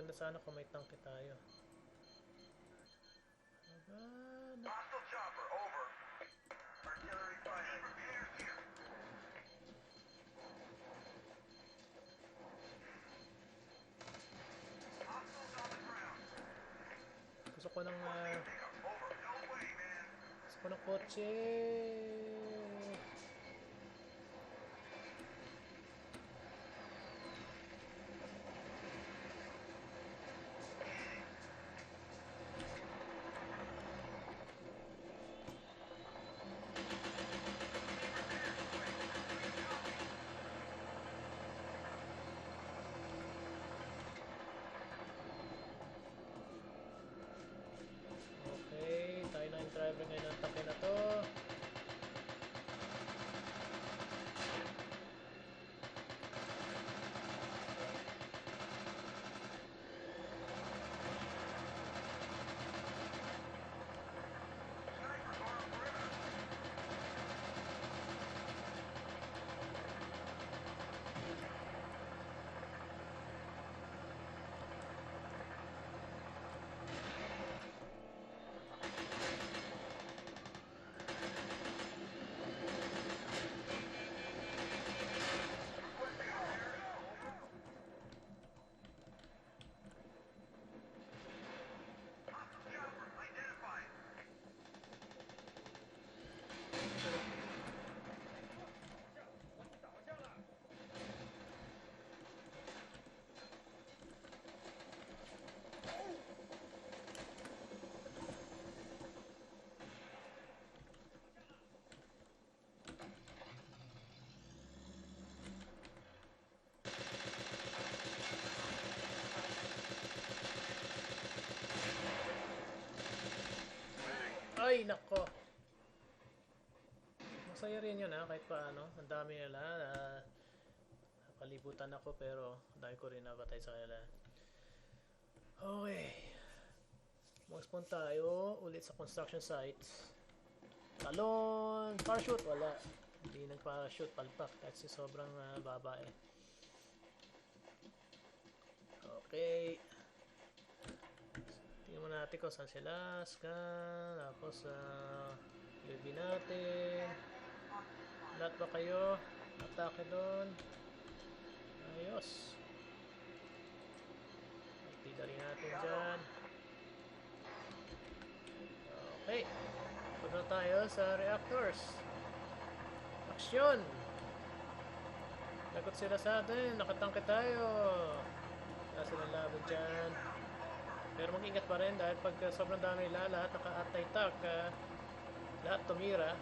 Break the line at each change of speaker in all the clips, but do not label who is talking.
ganda sana kung may tangke tayo. Aba, na- gusto ko ng,
man.
gusto ko ng kotse. Ay, nako. Masaya rin yun ha, kahit paano. Ang dami nila. Uh, nakalibutan ako pero dahil ko rin nabatay sa kanila. Okay. Mag-spawn tayo ulit sa construction sites. Talon! Parachute! Wala. Hindi nag-parachute. Palpak. Kasi sobrang ah, baba eh. Okay. Natin kung saan sila. Scan. Tapos, uh, UAV natin. Lahat ba kayo? Atake doon. Ayos. Artillery natin dyan. Okay. Punta tayo sa reactors. Aksyon! Lagot sila sa atin. Nakatangke tayo. Wala silang laban dyan. Pero mag-ingat pa rin dahil pag uh, sobrang dami nila, lahat naka-anti-tank, uh, lahat tumira,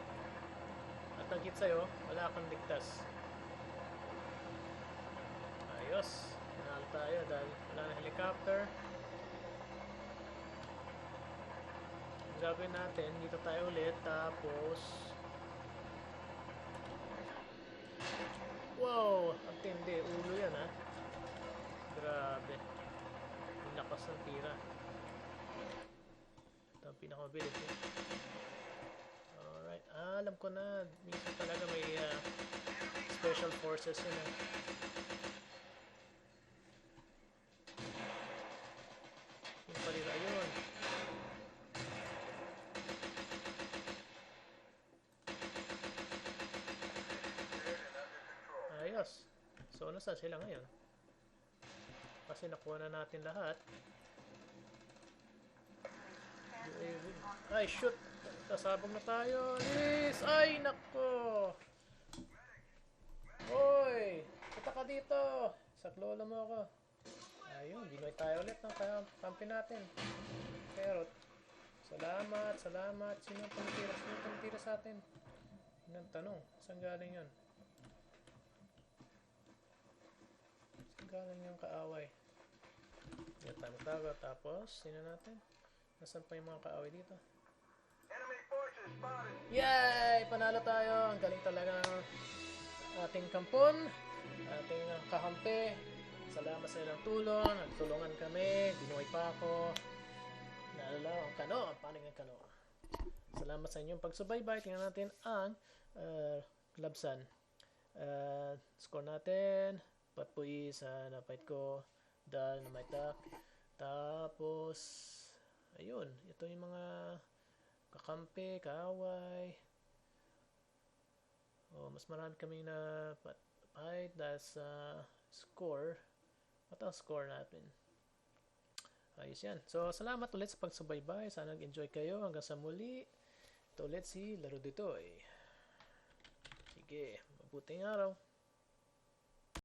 at ang hit sa'yo, wala kang ligtas. Ayos. Nanalo tayo dahil wala na helicopter. Ang gagawin natin, dito tayo ulit, tapos... lakas ng tira. Ito ang pinakamabilis eh. Alright. Ah, alam ko na. Minsan talaga may ah, special forces yun eh. Yung palira yun. Ayos. So, nasa sila ngayon? Kasi nakuha na natin lahat. Ay, shoot! Kasabong na tayo! Liz! Ay, nako! Hoy! Kita ka dito! Saklolo mo ako. Ayun, binoy tayo ulit ng ka- kampi natin. Pero, salamat, salamat. Sino ang tumitira? Sino ang tumitira sa atin? Yun ang tanong. Saan galing yun? Galing yung kaaway? Yan tayo tago. Tapos, sino natin? Nasaan pa yung mga kaaway dito? Yay! Panalo tayo! Ang galing talaga ng ating kampon, ating kakampi. Salamat sa ilang tulong. Nagtulungan kami. Binuhay pa ako. Naalala ang kano. Ang panig ng kano. Salamat sa inyong pagsubaybay. Tingnan natin ang uh, labsan. Uh, score natin. Patpuis sa napait ko. Dynamite duck. Tapos, ayun, ito yung mga kakampi, kaaway. Oh, mas marami kaming na pa- fight dahil sa score. Ang score natin? Ayos yan. So, salamat ulit sa pagsubaybay. Sana nag-enjoy kayo. Hanggang sa muli. Ito ulit si Laro Ditoy. Sige, mabuting araw.